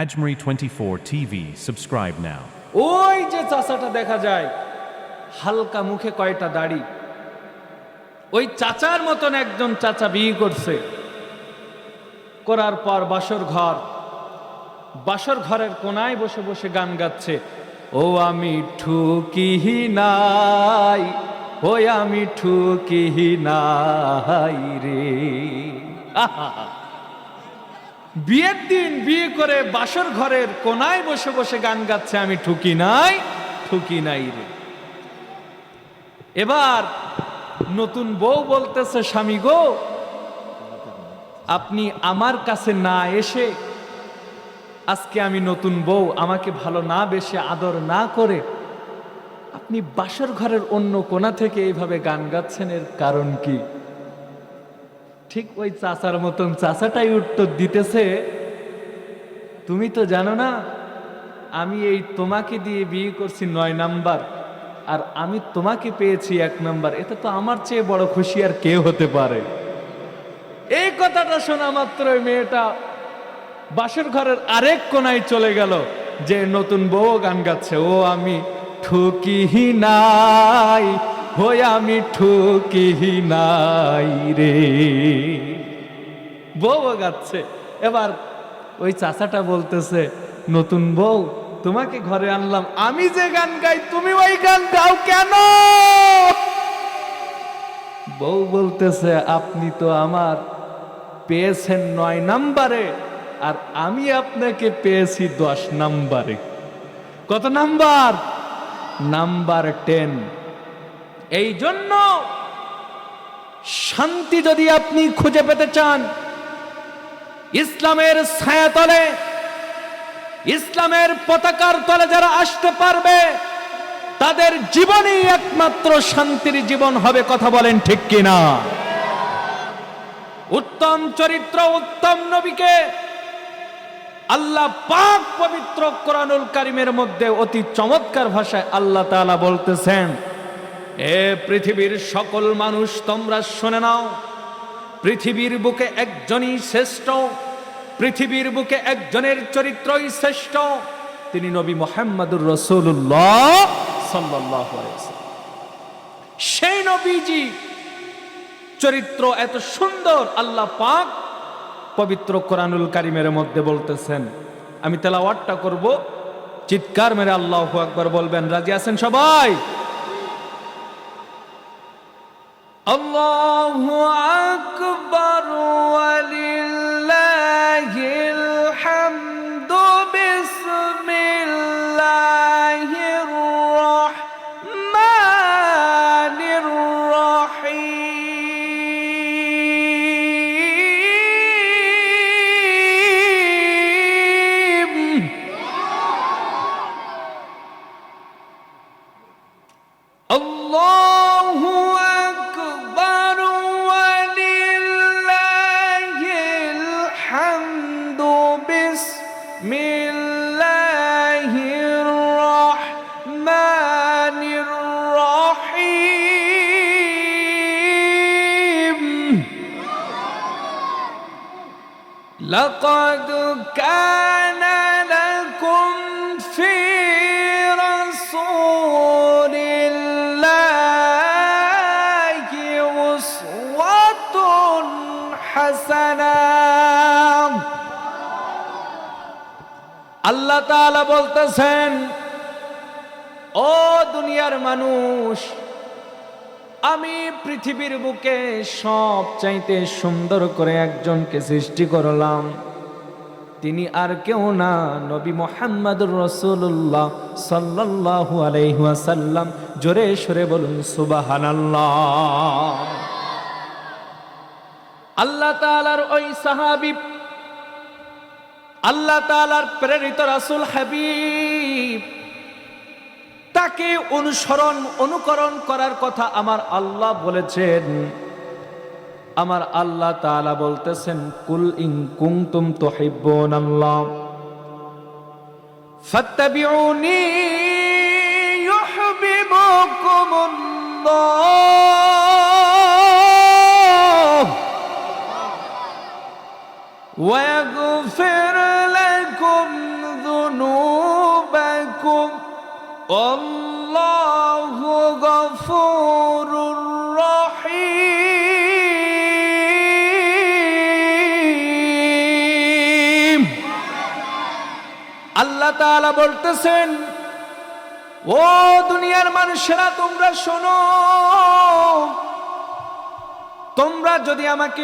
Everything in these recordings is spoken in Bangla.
Ajmeri 24 TV. Subscribe now. ওই যে চাচাটা দেখা যায়, হালকা মুখে কয়টা দাড়ি ওই চাচার মতন একজন চাচা বিয়ে করছে করার পর বাসর ঘর, বাসর ঘরের কোনায় বসে বসে গান গাচ্ছে, ও আমি ঠুকিহি নাই ওই আমি ঠুকিহি নাই রে আহা বিয়ের দিন বিয়ে করে বাসর ঘরের কোনায় বসে বসে গান গাচ্ছে, আমি ঠুকি নাই ঠুকি নাই রে। এবার নতুন বউ বলতেছে, স্বামী গো, আপনি আমার কাছে না এসে আজকে আমি নতুন বউ, আমাকে ভালো না বেশে আদর না করে আপনি বাসর ঘরের অন্য কোণা থেকে এইভাবে গান গাচ্ছেন, এর কারণ কি? ঠিক ওই চাচার মতন চাচাটাই উত্তর দিতেছে, তুমি তো জানো না, আমি এই তোমাকে দিয়ে বিয়ে করছি নয় নাম্বার, আর আমি তোমাকে পেয়েছি এক নাম্বার এটা তো আমার চেয়ে বড় খুশি আর কে হতে পারে। এই কথাটা শোনা মাত্র মেয়েটা বাসর ঘরের আরেক কোনায় চলে গেল, যে নতুন বউ গান গাচ্ছে, ও আমি ঠুকিহি নাই হই আমি ঠুকিহি নাই রে। বউ গাচ্ছে। এবার ওই চাচাটা বলতেছে, নতুন বউ, তোমাকে ঘরে আনলাম। আমি যে গান গাই, তুমি ওই গান গাও কেন? বউ বলতেছে, আপনি তো আমার পেয়েছেন নয় নাম্বারে, আর আমি আপনাকে পেয়েছি দশ নাম্বারে। কত নাম্বার? Number ten. এই জন্য শান্তি যদি আপনি খুঁজে পেতে চান, ইসলামের ছায়াতলে ইসলামের পতাকার তলে যারা আসতে পারবে, তাদের জীবনই একমাত্র শান্তির জীবন হবে, কথা বলেন ঠিক কিনা? উত্তম চরিত্র, উত্তম নবীকে আল্লাহ পাক পবিত্র কোরআনুল কারিমের মধ্যে অতি চমৎকার ভাষায় আল্লাহ তাআলা বলতেছেন এ পৃথিবীর সকল মানুষ তোমরা শুনে নাও। পৃথিবীর বুকে একজনই শ্রেষ্ঠ, পৃথিবীর বুকে একজনের চরিত্রই শ্রেষ্ঠ। তিনি নবী মোহাম্মদুর রসুল্লাহ সাল্লাহ সেই নবীজি চরিত্র এত সুন্দর, আল্লাহ পাক পবিত্র কোরআনুল কারিমের মধ্যে বলতেছেন, আমি তেলাওয়াতটা করব, চিৎকার মেরে আল্লাহ আকবার বলবেন, রাজি আছেন সবাই? আল্লাহু আকবার ওয়ালিল্লাহিল لقد كان لكم في رسول الله أسوة حسنة আল্লাহ তাআলা বলতেছেন ও দুনিয়ার মানুষ আমি পৃথিবীর বুকে সব চাইতে সুন্দর করে একজনকে সৃষ্টি করলাম। তিনি আর কেউ না, নবী মোহাম্মদুর রসুল্লাহ সাল্লাল্লাহু আলাইহি ওয়াসাল্লাম। জোরে সরে বলুন, সুবহানাল্লাহ। আল্লাহ তাআলার ওই সাহাবী, আল্লাহ তাআলার প্রেরিত রাসূল হাবিব তাকে অনুসরণ, অনুকরণ করার কথা আমার আল্লাহ বলেছেন। আমার আল্লাহ তালা বলতেছেন, কুল ইন কুং তুম তো ইউহিব্বুকুমুল্লাহ الله غفور رحيم আল্লাহ তাআলা বলতেছেন ও দুনিয়ার মানুষেরা তোমরা শোনো তোমরা যদি আমাকে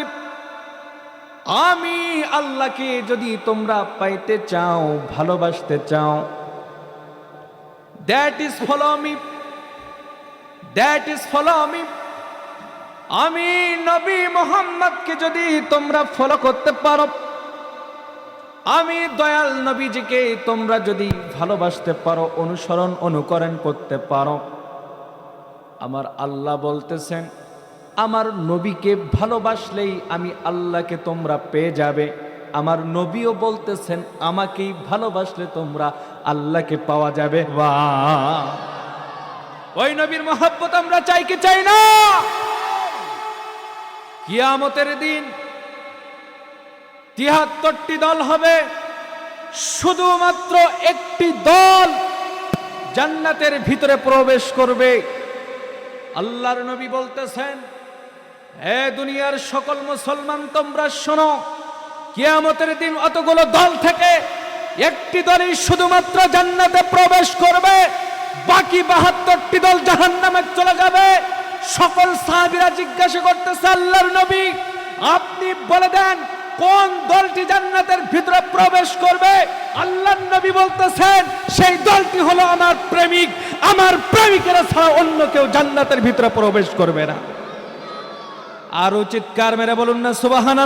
আমি আল্লাহকে যদি তোমরা পাইতে চাও ভালোবাসতে চাও that is follow me that is follow me আমি নবী মোহাম্মদকে যদি তোমরা ফলো করতে পারো, আমি দয়াল নবীজিকে তোমরা যদি ভালোবাসতে পারো, অনুসরণ, অনুকরণ করতে পারো, আমার আল্লাহ বলতেছেন, আমার নবীকে ভালোবাসলেই আমি আল্লাহকে তোমরা পেয়ে যাবে। আমার নবীও বলতেছেন, আমাকেই ভালোবাসলে তোমরা আল্লাহকে পাওয়া যাবে। ওই নবীর মহাব্বত আমরা চাই কি চাই না? কিয়ামতের দিন তিয়াত্তরটি দল হবে, শুধুমাত্র একটি দল জান্নাতের ভিতরে প্রবেশ করবে। আল্লাহর নবী বলতেছেন হে দুনিয়ার সকল মুসলমান তোমরা শোনো কিয়ামতের দিন অতগুলো দল থেকে একটি দলই শুধুমাত্র জান্নাতে প্রবেশ করবে, বাকি বাহাত্তরটি দল জাহান্নামে চলে যাবে। সকল সাহাবীরা জিজ্ঞাসা করতেছে, আল্লাহর নবী, আপনি বলে দেন, কোন দলটি জান্নাতের ভিতরে প্রবেশ করবে? আল্লাহর নবী বলতেছেন, সেই দলটি হলো আমার প্রেমিক। আমার প্রেমিকেরা ছাড়া অন্য কেউ জান্নাতের ভিতরে প্রবেশ করবে না। আরও চিৎকার মেরে বলুন না সুবাহান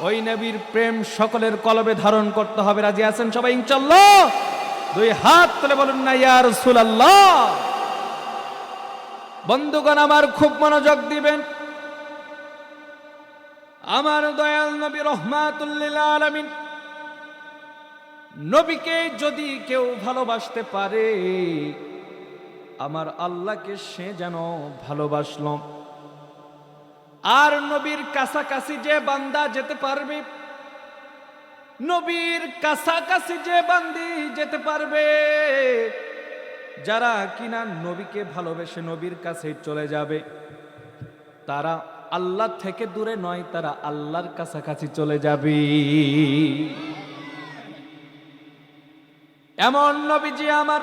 ওই নবীর প্রেম সকলের কলবে ধারণ করতে হবে। রাজি আছেন সবাই? ইনশাল্লাহ দুই হাত তুলে বলুন না, ইয়া রাসূলুল্লাহ। বন্ধুগণ, আমার খুব মনোযোগ দিবেন। আমার দয়াল নবী রহমাতুল্লিল আলামিন, নবীকে যদি কেউ ভালোবাসতে পারে, আমার আল্লাহকে সে যেন ভালোবাসল। আর নবীর কাছাকাছি যে বান্দা যেতে পারবে, নবীর কাছাকাছি যে বান্দি যেতে পারবে, যারা কিনা নবীকে ভালোবেসে নবীর কাছে চলে যাবে, তারা আল্লাহ থেকে দূরে নয়, তারা আল্লাহর কাছাকাছি চলে যাবে। এমন নবীজি আমার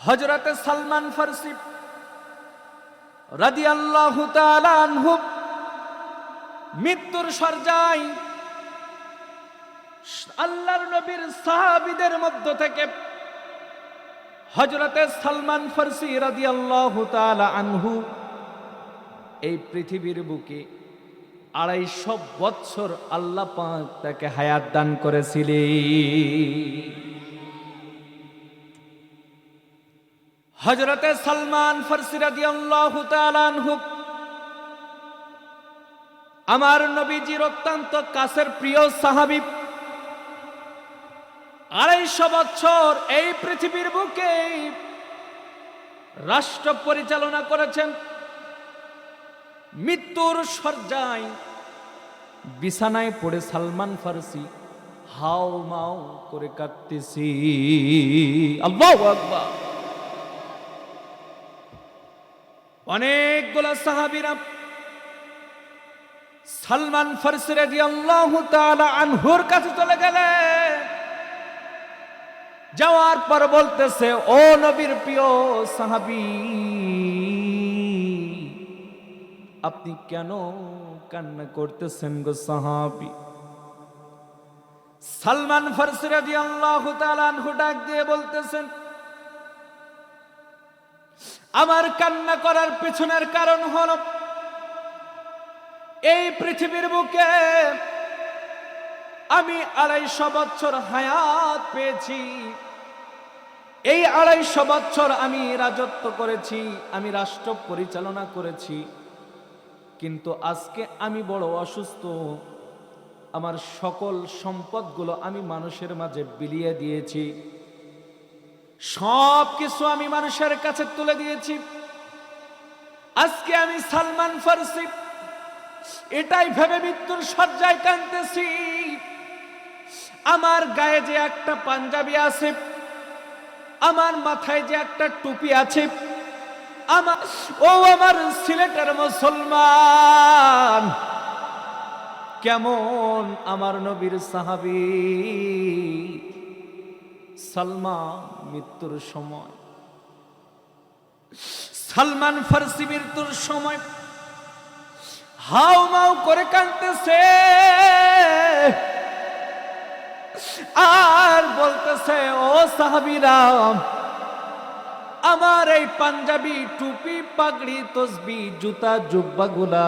হজরতে সালমান ফার্সি মৃত্যুর সরজাই আল্লাহর নবীর সাহাবিদের মধ্য থেকে হজরতে সালমান ফার্সি রাদি আল্লাহ আনহু এই পৃথিবীর বুকে আড়াইশো বৎসর আল্লাহ তাকে হায়াত দান করেছিলেন। হজরতে সালমান ফার্সি রাদি আল্লাহ আমার নবীজির অত্যন্ত কাছের প্রিয় সাহাবি। আড়াইশো বছর এই পৃথিবীর বুকে রাষ্ট্র পরিচালনা করেছেন। মৃত্যুর সজ্জায় বিছানায় পড়ে সালমান ফার্সি হাও মাও করে কাটতেছি আল্লাহ আকবার অনেকগুলা সাহাবিরা সালমান ফার্সি রাদিয়াল্লাহু আনহুর কাছে চলে গেলেন যাওয়ার পর বলতেছে, ও নবীর প্রিয় সাহাবি, আপনি কেন কান্না করতেছেন গো সাহাবি? সালমান ফার্সি রাদিয়াল্লাহু আনহু ডাক দিয়ে বলতেছেন আমার কান্না করার পেছনের কারণ হলো এই পৃথিবীর বুকে আমি আড়াইশো বছর হায়াত পেয়েছি। এই আড়াইশো বছর আমি রাজত্ব করেছি, আমি রাষ্ট্র পরিচালনা করেছি। কিন্তু আজকে আমি বড় অসুস্থ। আমার সকল সম্পদগুলো আমি মানুষের মাঝে বিলিয়ে দিয়েছি। সব কিছু আমি মানুষের কাছে তুলে দিয়েছি। আজকে আমি সালমান ফার্সি, এটাই ভেবে মৃত্যুর সজ্জায় কানতেছি আমার গায়ে যে একটা পাঞ্জাবি আছে, আমার মাথায় যে একটা টুপি আছে, আমার ও আমার সিলেটের মুসলমান। কেমন আমার নবীর সাহাবি। সালমান মৃত্যুর সময়। সালমান ফার্সি মৃত্যুর সময়। হাউ মাউ করে কাঁদতেছে। আর বলতেছে, ও সাহাবিরাম আমার এই পাঞ্জাবি টুপি, পাগড়ি, তসবি, জুতা, জুব্বাগুলা,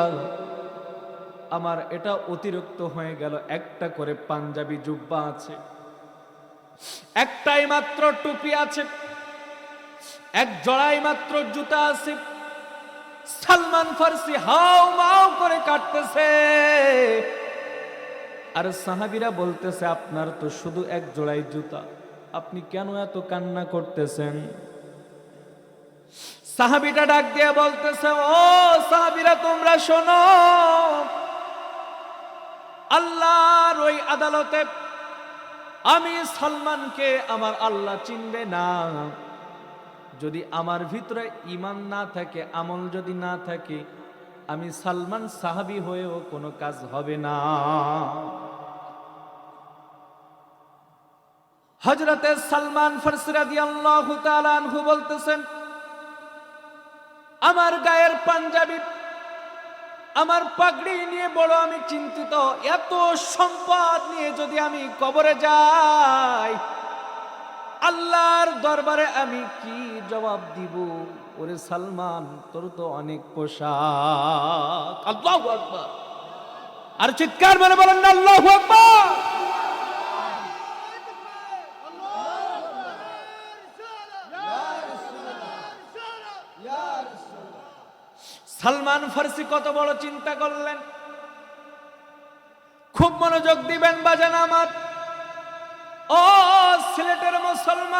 আমার এটা অতিরিক্ত হয়ে গেল। একটা করে পাঞ্জাবি জুব্বা আছে। একটাই মাত্র টুপি আছে, এক জড়াই মাত্র জুতা আছে। সালমান ফার্সি হাও মাও করে কাটতেছে। আর সাহাবিরা বলতেছে, আপনার তো শুধু এক জোড়াই জুতা, আপনি কেন এত কান্না করতেছেন? সাহাবিটা ডাক দিয়ে বলতেছে, ও সাহাবিরা, তোমরা শোনো, আল্লাহর ওই আদালতে আমি সালমানকে আমার আল্লাহ চিনবে না। যদি আমার ভিতরে ইমান না থাকে, আমল যদি না থাকে, আমি সালমান সাহাবি হয়েও কোনো কাজ হবে না। হজরতে সালমান বলতেছেন, আমার গায়ের পাঞ্জাবি আমার পাগড়ি নিয়ে বড় আমি চিন্তিত। এত সম্পদ নিয়ে যদি আমি কবরে যাই, আল্লাহর দরবারে আমি কি জবাব দিব? ওরে সালমান, তোর তো অনেক পোশাক। আল্লাহ আর চিৎকার মানে বলেন আল্লাহ আকবার। সালমান ফার্সি কত বড় চিন্তা করলেন। খুব মনোযোগ দিবেন বাজান আমার। ও সিলেটের মুসলমান,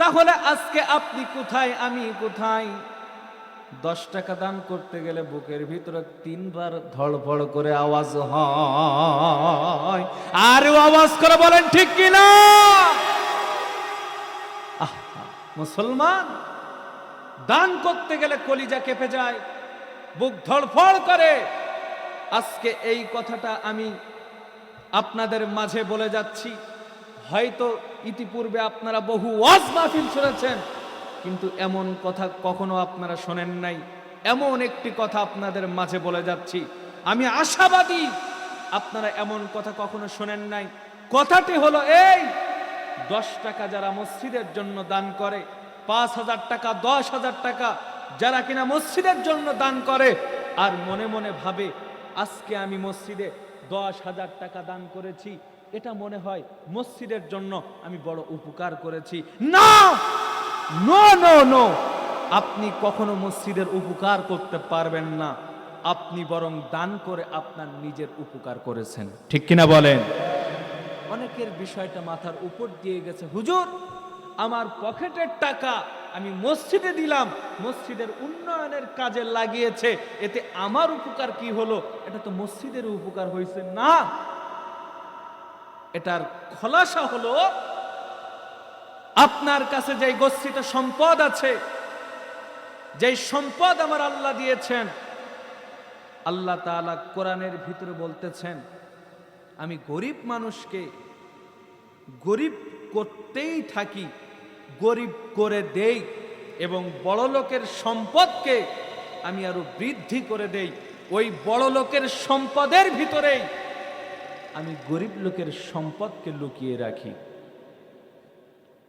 তাহলে আজকে আপনি কোথায়, আমি কোথায়? দশ টাকা দান করতে গেলে বুকের ভিতরে তিনবার ধড়ফড় করে আওয়াজ হয়। আর আওয়াজ করে বলেন, ঠিক কিনা? মুসলমান? দান করতে গেলে কলিজা কেঁপে যায়, বুক ধড়ফড় করে। আজকে এই কথাটা আমি আপনাদের মাঝে বলে যাচ্ছি। হয়তো ইতিপূর্বে আপনারা বহু ওয়াজ মাহফিল শুনেছেন, কিন্তু এমন কথা কখনো আপনারা শোনেন নাই। এমন একটি কথা আপনাদের মাঝে বলে যাচ্ছি। আমি আশাবাদী আপনারা এমন কথা কখনো শোনেন নাই। কথাটি হলো এই, দশ টাকা যারা মসজিদের জন্য দান করে পাঁচ হাজার টাকা, দশ হাজার টাকা যারা কিনা মসজিদের জন্য দান করে। আর মনে মনে ভাবে, আজকে আমি মসজিদে দশ হাজার টাকা দান করেছি। এটা মনে হয় মসজিদের জন্য আমি বড় উপকার করেছি। না! No no no! আপনি কখনো মসজিদের উপকার করতে পারবেন না। আপনি বরং দান করে আপনার নিজের উপকার করেছেন। ঠিক কিনা বলেন? অনেকের বিষয়টা মাথার উপর দিয়ে গেছে। হুজুর আমার পকেটের টাকা আমি মসজিদে দিলাম, মসজিদের উন্নয়নের কাজে লাগিয়েছে, এতে আমার উপকার কি হলো? এটা তো মসজিদের উপকার হয়েছে না। এটার খোলাসা হলো, আপনার কাছে যে গচ্ছিত সম্পদ আছে যে সম্পদ আমার আল্লাহ দিয়েছেন, আল্লাহ তাআলা কোরআনের ভিতরে বলতেছেন, আমি গরিব মানুষকে গরিব করতেই থাকি গরিব করে দেই এবং বড় লোকের সম্পদকে আমি আরও বৃদ্ধি করে দেই, ওই বড় লোকের সম্পদের ভিতরেই আমি গরিব লোকের সম্পদকে লুকিয়ে রাখি।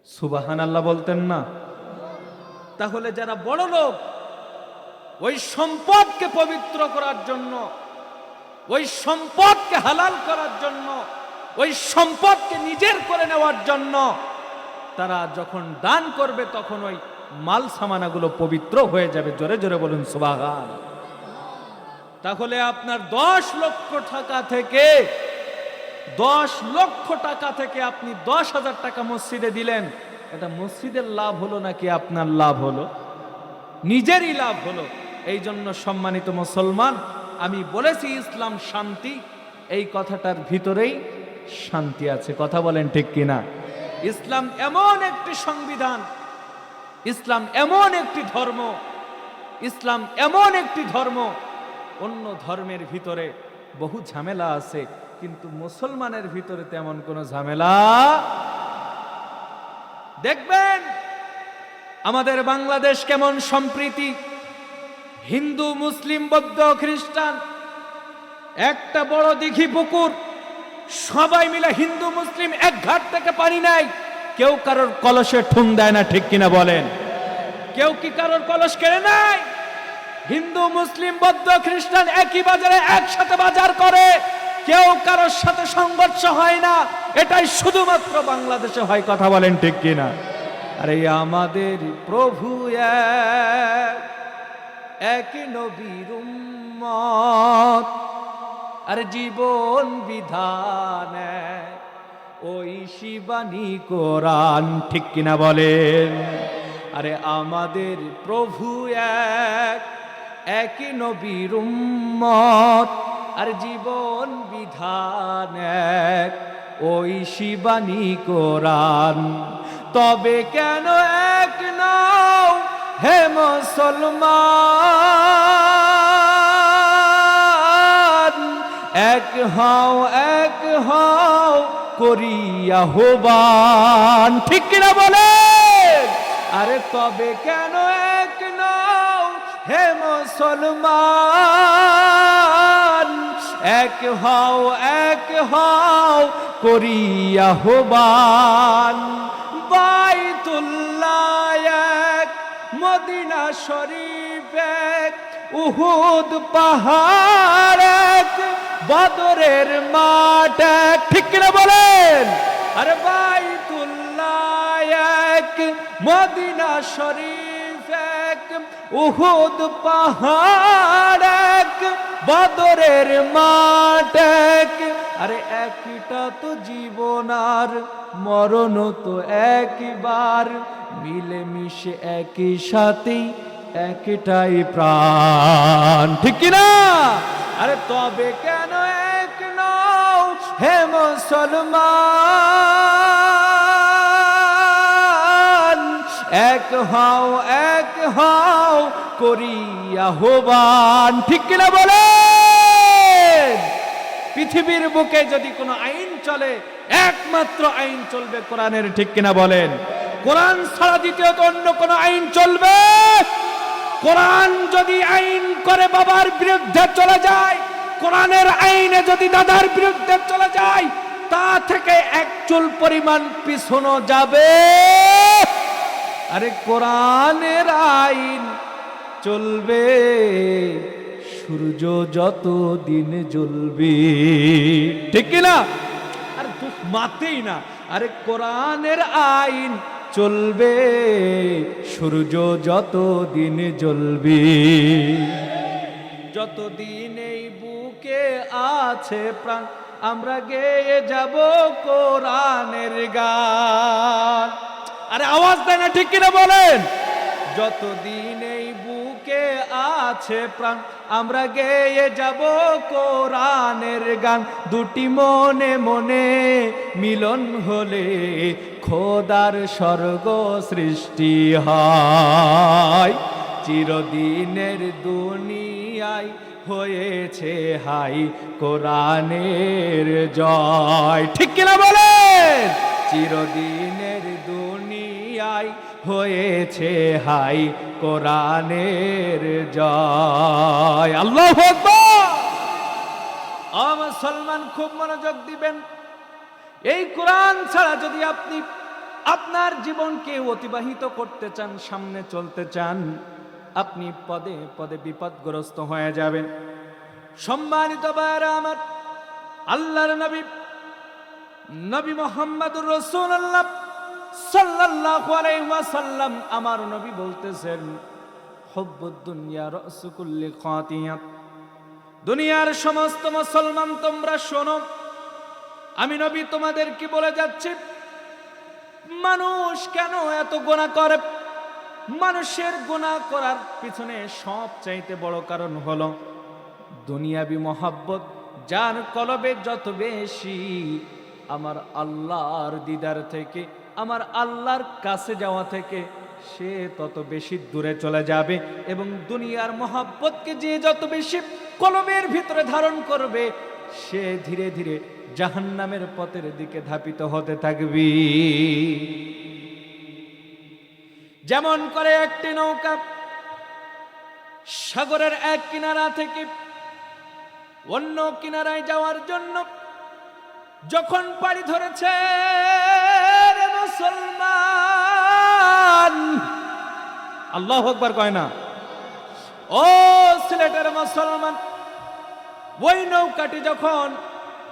সুবাহান আল্লাহ বলতেন না? তাহলে যারা বড় লোক, ওই সম্পদকে পবিত্র করার জন্য, ওই সম্পদকে হালাল করার জন্য, ওই সম্পদকে নিজের করে নেওয়ার জন্য তারা যখন দান করবে, তখন ওই মাল সামানাগুলো পবিত্র হয়ে যাবে। জোরে জোরে বলুন সুবাহান তাহলে আপনার দশ লক্ষ টাকা থেকে, দশ লক্ষ টাকা থেকে আপনি দশ হাজার টাকা মসজিদে দিলেন। এটা মসজিদের লাভ হলো নাকি আপনার লাভ হলো? নিজেরই লাভ হলো। এই জন্য সম্মানিত মুসলমান, আমি বলেছি ইসলাম শান্তি, এই কথাটার ভিতরেই শান্তি আছে। কথা বলেন ঠিক কিনা? ইসলাম এমন একটি সংবিধান, ইসলাম এমন একটি ধর্ম, ইসলাম এমন একটি ধর্ম, অন্য ধর্মের ভিতরে বহু ঝামেলা আছে, কিন্তু মুসলমানের ভিতরে তেমন কোনো ঝামেলা দেখবেন? আমাদের বাংলাদেশ কেমন সম্প্রীতি? হিন্দু, মুসলিম, বৌদ্ধ, খ্রিস্টান, একটা বড় দিঘি পুকুর সবাই মিলে হিন্দু, মুসলিম এক ঘাট থেকে পানি নেয়। কেউ কারোর কলসে ঠুং দেয় না, ঠিক কিনা বলেন? কেউ কি কারোর কলস কেড়ে নেয়? হিন্দু, মুসলিম, বৌদ্ধ, খ্রিস্টান একই বাজারে একসাথে বাজার করে। কেউ কারোর সাথে সংঘর্ষ হয় না। এটাই শুধুমাত্র বাংলাদেশে হয় কথা বলেন ঠিক কিনা? আরে আমাদের প্রভু এক নবীর আর জীবন বিধান। ওই শিবানী কোরআন, ঠিক কিনা বলেন আরে আমাদের প্রভু এক, একই নবীর উম্মত, আর জীবন বিধান এক, ওই শিবানী কোরআন তবে কেন এক নাও হে মুসলমান এক হও এক হও করিয়া হবান। ঠিক কিনা বলে আরে তবে কেন এক নাও হে মুসলমান? এক হও এক হও করিয়া হবান। বাইতুল্লাহ এক, মদিনা শরীফ এক, উহুদ পাহাড় এক বদরের মাঠ, ঠিক কিনা বলেন? আরে বাইতুল্লাহ এক, মদিনা শরীফ এক, উহুদ পাহাড় এক, বদরের মাঠ এক। আরে একটা তো জীবন আর মরণ তো একবার মিলে মিশে একই সাথেই একটাই প্রাণ, ঠিক কিনা? আরে তবে কেন এক নাও হে মুসলমান? এক হও এক হও করিয়া হবান। ঠিক কিনা বলে পৃথিবীর বুকে যদি কোনো আইন চলে, একমাত্র আইন চলবে কোরআনের, ঠিক কিনা বলেন? কোরআন ছাড়া দ্বিতীয়ত অন্য কোনো আইন চলবে? কোরআন যদি আইন করে বাবার বিরুদ্ধে চলে যায়, কোরআনের আইনে যদি দাদার বিরুদ্ধে চলে যায়, তা থেকে এক চুল পরিমাণ পিছনো যাবে। আরে কোরআনের আইন চলবে, সূর্য যত দিন জ্বলবে। ঠিক কিনা? আরে তুই মাতেই না। আরে কোরআনের আইন চলবে, সূর্য যত দিন জ্বলবে। যতদিন এই বুকে আছে প্রাণ, আমরা গেয়ে যাব কোরআনের গান। আরে আওয়াজ দেয় না ঠিক কিনা বলেন? যত যতদিন এই বুকে আছে প্রাণ? আমরা গেয়ে যাব কোরআনের গান। দুটি মনে মনে মিলন হলে খোদার স্বর্গ সৃষ্টি হয়। চিরদিনের দুনিয়ায় হয়েছে হাই কোরআনের জয়। ঠিক কিনা বলেন? চিরদিনের দুনিয়ায় হয়েছে হাই কোরআনের জয়। আল্লাহ মুসলমান খুব মনোযোগ দিবেন। এই কোরআন ছাড়া যদি আপনি আপনার জীবনকে অতিবাহিত করতে চান, সামনে চলতে চান, আপনি পদে পদে বিপদগ্রস্ত হয়ে যাবেন। সম্মানিত ভাইরা আমার আল্লাহর নবী নবী মোহাম্মদুর রাসূলুল্লাহ সাল্লাল্লাহু আলাইহি ওয়াসাল্লাম আমার নবী বলতেছেন, হুব্বুদ দুনিয়া রাসু কুল্লি খাতিয়াত দুনিয়ার সমস্ত মুসলমান তোমরা শোনো। আমি নবী তোমাদের কি বলে যাচ্ছি? মানুষ কেন এত গোনা করে? মানুষের গোনা করার পিছনে সব চাইতে বড় কারণ হলো দুনিয়াবি মহাব্বত, যার কলবে যত বেশি আমার আল্লাহর দিদার থেকে আমার আল্লাহর কাছে যাওয়া থেকে সে তত বেশি দূরে চলে যাবে এবং দুনিয়ার মহাব্বতকে যে যত বেশি কলমের ভিতরে ধারণ করবে, সে ধীরে ধীরে জাহান্নামের পথের দিকে ধাপিত হতে থাকবি। যেমন করে একটি নৌকা সাগরের এক কিনারা থেকে অন্য কিনারায় যাওয়ার জন্য যখন পাড়ি ধরেছে মুসলমান। আল্লাহ আকবার কয় না। ও সিলেটের মুসলমান, ওই নৌকাটি যখন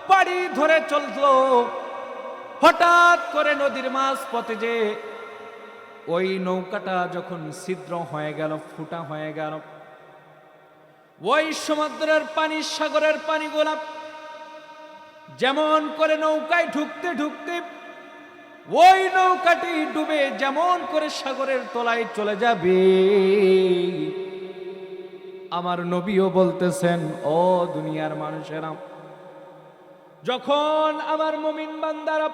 পাড়ি ধরে চলতো, হঠাৎ করে নদীর মাছ পথে যে ওই নৌকাটা যখন ছিদ্র হয়ে গেল, ফুটা হয়ে গেল, ওই সমুদ্রের পানি, সাগরের পানি গোলাপ, যেমন করে নৌকায় ঢুকতে ঢুকতে ওই নৌকাটি ডুবে যেমন করে সাগরের তলায় চলে যাবে। আমার নবীও বলতেছেন, ও দুনিয়ার মানুষেরা, যখন আমার মুমিন বান্দারা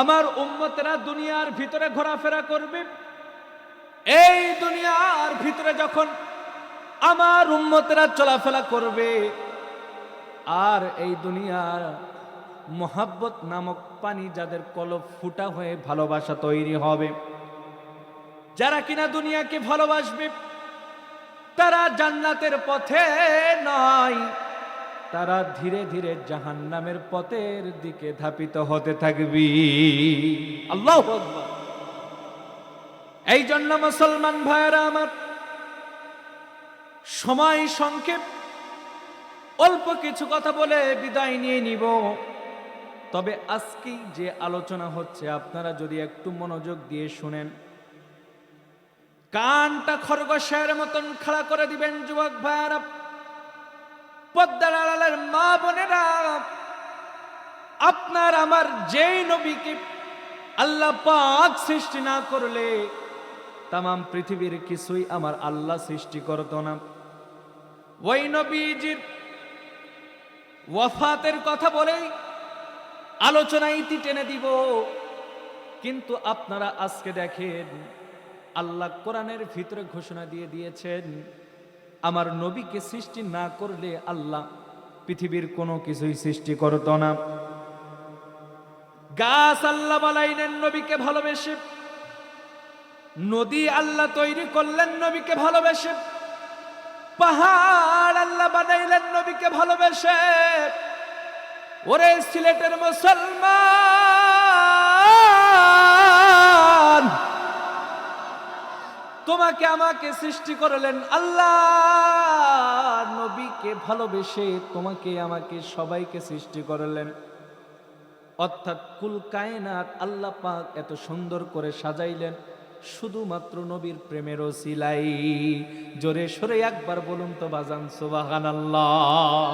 আমার উম্মতেরা দুনিয়ার ভিতরে ঘোরাফেরা করবে, এই দুনিয়ার ভিতরে যখন আমার উম্মতেরা চলাফেরা করবে, আর এই দুনিয়ার মোহাব্বত নামক পানি যাদের কলব ফুটা হয়ে ভালোবাসা তৈরি হবে। যারা কিনা দুনিয়াকে ভালোবাসবে, তারা জান্নাতের পথে নয়। তারা ধীরে ধীরে জাহান্নামের পথের দিকে ধাপিত হতে থাকবি। আল্লাহ এই জন্য মুসলমান ভাইয়েরা আমার, সময় সংক্ষেপ, অল্প কিছু কথা বলে বিদায় নিয়ে নিব। তবে আজকেই যে আলোচনা হচ্ছে, আপনারা যদি একটু মনোযোগ দিয়ে শুনেন। কানটা খরগোশের মতন খাড়া করে দিবেন, যুবক ভাইয়ারা। পদ্মার আড়ালের মা বোনেরা, আপনার আমার যেই নবীকে আল্লাহ পাক সৃষ্টি না করলে তাম পৃথিবীর কিছুই আমার আল্লাহ সৃষ্টি করত না। ওই নবীজির ওয়াফাতের কথা বলেই আলোচনা ইতি টেনে দিব। কিন্তু আপনারা আজকে দেখেন, আল্লাহ কোরআনের ভিতরে ঘোষণা দিয়ে দিয়েছেন, আমার নবীকে সৃষ্টি না করলে আল্লাহ পৃথিবীর কোনো কিছুই সৃষ্টি করত না। গাছ আল্লাহ বালাইলেন নবীকে ভালোবেসে। নদী আল্লাহ তৈরি করলেন নবীকে ভালোবেসে। পাহাড় আল্লাহ বানাইলেন নবীকে ভালোবেসে। ওরে সিলেটের মুসলমান, তোমাকে আমাকে সৃষ্টি করলেন আল্লাহ, নবীকে ভালোবেসে তোমাকে আমাকে সবাইকে সৃষ্টি করলেন। অর্থাৎ কুল কায়নাত আল্লাহ পাক এত সুন্দর করে সাজাইলেন, শুধুমাত্র নবীর প্রেমের সিলাই জোরে সরে একবার বলুন তো বাজান সুবাহান আল্লাহ